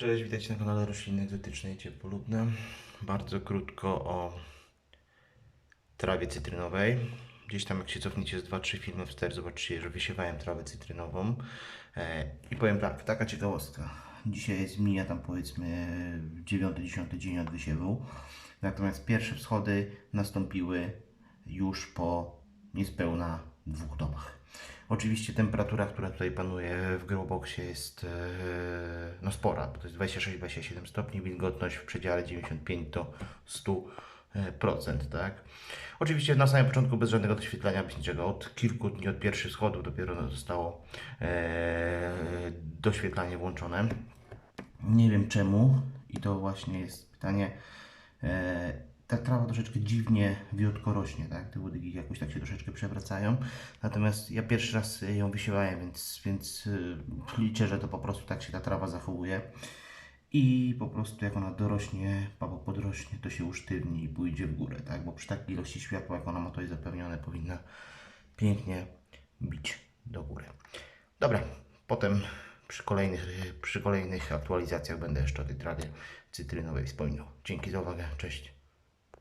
Cześć, witajcie na kanale Rośliny Egzotyczne i Ciepłolubne. Bardzo krótko o trawie cytrynowej. Gdzieś tam jak się cofniecie z 2-3 filmy wstecz, zobaczycie, że wysiewałem trawę cytrynową. E, I powiem tak, taka ciekawostka. Dzisiaj jest mija tam powiedzmy 9-10 dzień od wysiewu. Natomiast pierwsze wschody nastąpiły już po niespełna dwóch dobach. Oczywiście temperatura, która tutaj panuje w growboxie jest e, no spora, bo to jest 26-27 stopni, wilgotność w przedziale 95 do 100%, tak? Oczywiście na samym początku bez żadnego doświetlenia, bez niczego. Od kilku dni, od pierwszych schodów dopiero zostało e, doświetlanie włączone. Nie wiem czemu i to właśnie jest pytanie. E, ta trawa troszeczkę dziwnie wiotko rośnie, tak? Te łodygi jakoś tak przewracają. Natomiast ja pierwszy raz ją wysiewałem, więc, więc y, liczę, że to po prostu tak się ta trawa zachowuje. I po prostu jak ona dorośnie, albo podrośnie, to się usztywni i pójdzie w górę, tak? Bo przy takiej ilości światła, jak ona ma tutaj zapewnione, powinna pięknie bić do góry. Dobra, potem przy kolejnych, przy kolejnych aktualizacjach będę jeszcze o tej trawie cytrynowej wspominał. Dzięki za uwagę, cześć.